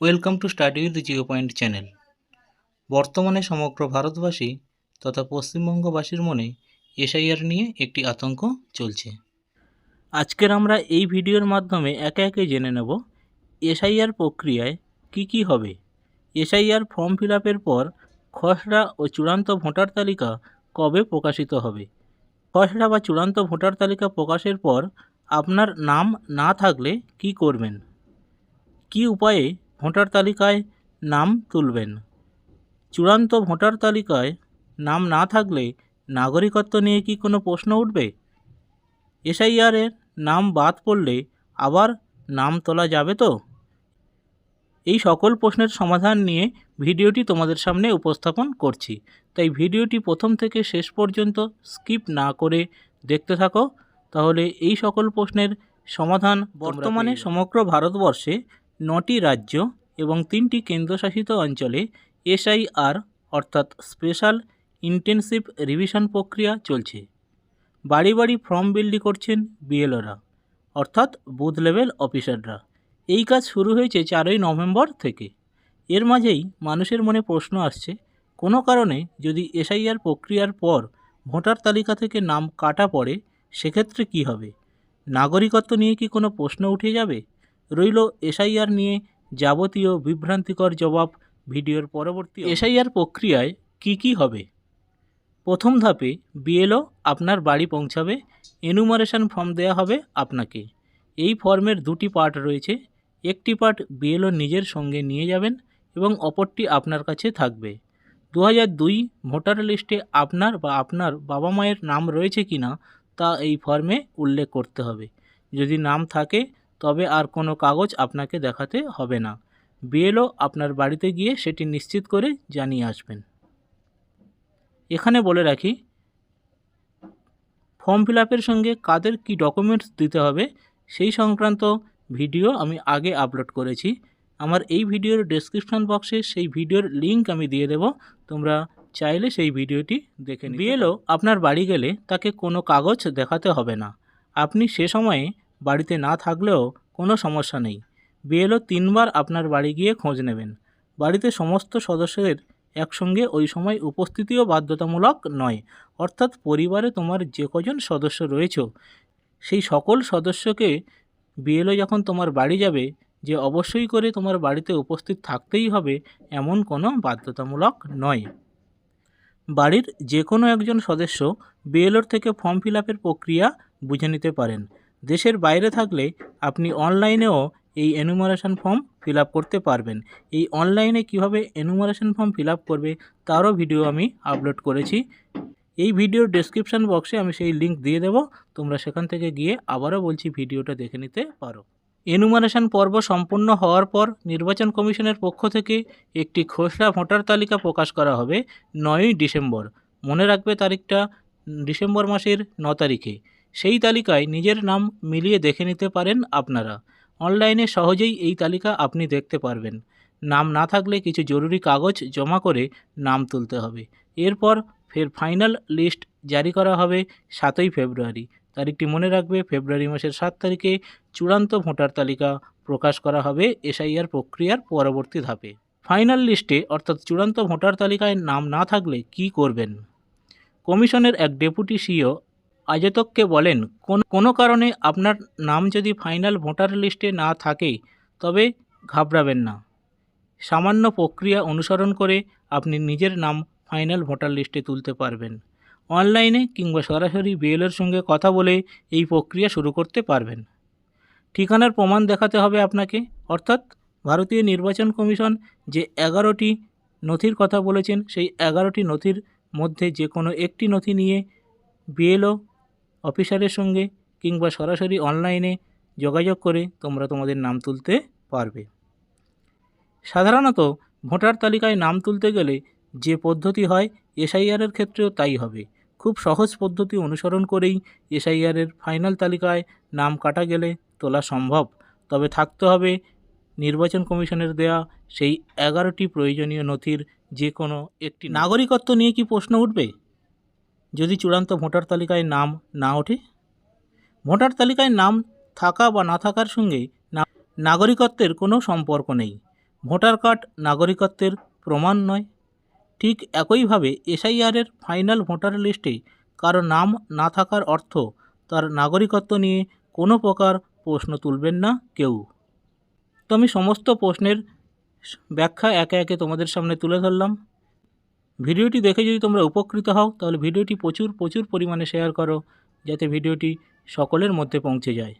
Welcome to study with geo point channel. বর্তমানে সমগ্র ভারতবাসী তথা পশ্চিমবঙ্গবাসীর মনে এসআইআর নিয়ে একটি আতঙ্ক চলছে। আজকের আমরা এই ভিডিওর মাধ্যমে একে একে জেনে নেব, এসআইআর প্রক্রিয়ায় কি কি হবে। এসআইআর ফর্ম ফিল পর খসড়া ও চূড়ান্ত ভোটার তালিকা কবে প্রকাশিত হবে? খসড়া বা চূড়ান্ত ভোটার তালিকা প্রকাশের পর আপনার নাম না থাকলে কি করবেন? কি উপায়ে ভোটার তালিকায় নাম তুলবেন। চূড়ান্ত ভোটার তালিকায় নাম না থাকলে নাগরিকত্ব নিয়ে কি কোনো প্রশ্ন উঠবে? এসআইআরের নাম বাদ পড়লে আবার নাম তোলা যাবে তো? এই সকল প্রশ্নের সমাধান নিয়ে ভিডিওটি তোমাদের সামনে উপস্থাপন করছি। তাই ভিডিওটি প্রথম থেকে শেষ পর্যন্ত স্কিপ না করে দেখতে থাকো। তাহলে এই সকল প্রশ্নের সমাধান বর্তমানে সমগ্র ভারতবর্ষে নটি রাজ্য এবং তিনটি কেন্দ্রশাসিত অঞ্চলে এসআইআর অর্থাৎ স্পেশাল ইন্টেনসিভ রিভিশন প্রক্রিয়া চলছে। বাড়ি বাড়ি ফর্ম বিল্ডি করছেন বিএলওরা, অর্থাৎ বুথ লেভেল অফিসাররা। এই কাজ শুরু হয়েছে চারই নভেম্বর থেকে। এর মাঝেই মানুষের মনে প্রশ্ন আসছে, কোনো কারণে যদি এসআইআর প্রক্রিয়ার পর ভোটার তালিকা থেকে নাম কাটা পড়ে, সেক্ষেত্রে কি হবে? নাগরিকত্ব নিয়ে কি কোনো প্রশ্ন উঠে যাবে? রইল এসআইআর নিয়ে যাবতীয় বিভ্রান্তিকর জবাব ভিডিওর পরবর্তী এসআইআর প্রক্রিয়ায় কি কি হবে? প্রথম ধাপে বিএলও আপনার বাড়ি পৌঁছাবে এনুমারেশন ফর্ম দেওয়া হবে আপনাকে। এই ফর্মের দুটি পার্ট রয়েছে, একটি পার্ট বিএলও নিজের সঙ্গে নিয়ে যাবেন এবং অপরটি আপনার কাছে থাকবে। দু হাজার দুই ভোটার লিস্টে আপনার বা আপনার বাবা মায়ের নাম রয়েছে কি না তা এই ফর্মে উল্লেখ করতে হবে। যদি নাম থাকে তবে আর কোনো কাগজ আপনাকে দেখাতে হবে না। বিএলও আপনার বাড়িতে গিয়ে সেটি নিশ্চিত করে জানিয়ে আসবেন। এখানে বলে রাখি, ফর্ম ফিল সঙ্গে কাদের কি ডকুমেন্টস দিতে হবে সেই সংক্রান্ত ভিডিও আমি আগে আপলোড করেছি। আমার এই ভিডিওর ডেসক্রিপশন বক্সে সেই ভিডিওর লিংক আমি দিয়ে দেব। তোমরা চাইলে সেই ভিডিওটি দেখে বিএলও আপনার বাড়ি গেলে তাকে কোনো কাগজ দেখাতে হবে না। আপনি সে সময়ে বাড়িতে না থাকলেও কোনো সমস্যা নেই। বিএলও তিনবার আপনার বাড়ি গিয়ে খোঁজ নেবেন। বাড়িতে সমস্ত সদস্যদের একসঙ্গে ওই সময় উপস্থিতিও বাধ্যতামূলক নয়। অর্থাৎ পরিবারে তোমার যে কজন সদস্য রয়েছ, সেই সকল সদস্যকে বিএলও যখন তোমার বাড়ি যাবে, যে অবশ্যই করে তোমার বাড়িতে উপস্থিত থাকতেই হবে এমন কোনো বাধ্যতামূলক নয়। বাড়ির যে কোনো একজন সদস্য বিএলওর থেকে ফর্ম ফিল প্রক্রিয়া বুঝে নিতে পারেন। দেশের বাইরে থাকলে আপনি অনলাইনেও এই এনুমারেশন ফর্ম ফিল করতে পারবেন। এই অনলাইনে কীভাবে এনুমারেশন ফর্ম ফিল করবে তারও ভিডিও আমি আপলোড করেছি। এই ভিডিওর ডেসক্রিপশন বক্সে আমি সেই লিঙ্ক দিয়ে দেবো। তোমরা সেখান থেকে গিয়ে আবারও বলছি ভিডিওটা দেখে নিতে পারো। এনুমারেশন পর্ব সম্পূর্ণ হওয়ার পর নির্বাচন কমিশনের পক্ষ থেকে একটি খসড়া ভোটার তালিকা প্রকাশ করা হবে নয়ই ডিসেম্বর। মনে রাখবে তারিখটা ডিসেম্বর মাসের ন তারিখে। সেই তালিকায় নিজের নাম মিলিয়ে দেখে নিতে পারেন আপনারা। অনলাইনে সহজেই এই তালিকা আপনি দেখতে পারবেন। নাম না থাকলে কিছু জরুরি কাগজ জমা করে নাম তুলতে হবে। এরপর ফের ফাইনাল লিস্ট জারি করা হবে সাতই ফেব্রুয়ারি। তারিখটি মনে রাখবে ফেব্রুয়ারি মাসের সাত তারিখে। চূড়ান্ত ভোটার তালিকা প্রকাশ করা হবে এসআইআর প্রক্রিয়ার পরবর্তী ধাপে। ফাইনাল লিস্টে অর্থাৎ চূড়ান্ত ভোটার তালিকায় নাম না থাকলে কি করবেন? কমিশনের এক ডেপুটি সিও আজতককে বলেন, কোন, কোনো কারণে আপনার নাম যদি ফাইনাল ভোটার লিস্টে না থাকে, তবে ঘাবড়াবেন না। সামান্য প্রক্রিয়া অনুসরণ করে আপনি নিজের নাম ফাইনাল ভোটার লিস্টে তুলতে পারবেন। অনলাইনে কিংবা সরাসরি বিএলের সঙ্গে কথা বলে এই প্রক্রিয়া শুরু করতে পারবেন। ঠিকানার প্রমাণ দেখাতে হবে আপনাকে। অর্থাৎ ভারতীয় নির্বাচন কমিশন যে এগারোটি নথির কথা বলেছেন, সেই এগারোটি নথির মধ্যে যে কোনো একটি নথি নিয়ে বিএলও অফিসারের সঙ্গে কিংবা সরাসরি অনলাইনে যোগাযোগ করে তোমরা তোমাদের নাম তুলতে পারবে। সাধারণত ভোটার তালিকায় নাম তুলতে গেলে যে পদ্ধতি হয় এসআইআরের ক্ষেত্রেও তাই হবে। খুব সহজ পদ্ধতি অনুসরণ করেই এসআইআরের ফাইনাল তালিকায় নাম কাটা গেলে তোলা সম্ভব। তবে থাকতে হবে নির্বাচন কমিশনের দেয়া সেই এগারোটি প্রয়োজনীয় নথির যে কোনো একটি। নাগরিকত্ব নিয়ে কি প্রশ্ন উঠবে? যদি চূড়ান্ত ভোটার তালিকায় নাম না ওঠে? ভোটার তালিকায় নাম থাকা বা না থাকার সঙ্গে নাগরিকত্বের কোনো সম্পর্ক নেই। ভোটার কার্ড নাগরিকত্বের প্রমাণ নয়। ঠিক একইভাবে এসআইআরের ফাইনাল ভোটার লিস্টে কারও নাম না থাকার অর্থ তার নাগরিকত্ব নিয়ে কোনো প্রকার প্রশ্ন তুলবেন না কেউ। তো আমি সমস্ত প্রশ্নের ব্যাখ্যা একে একে তোমাদের সামনে তুলে ধরলাম। ভিডিওটি দেখে যদি তোমরা উপকৃত হও, তাহলে ভিডিওটি প্রচুর প্রচুর পরিমাণে শেয়ার করো, যাতে ভিডিওটি সকলের মধ্যে পৌঁছে যায়।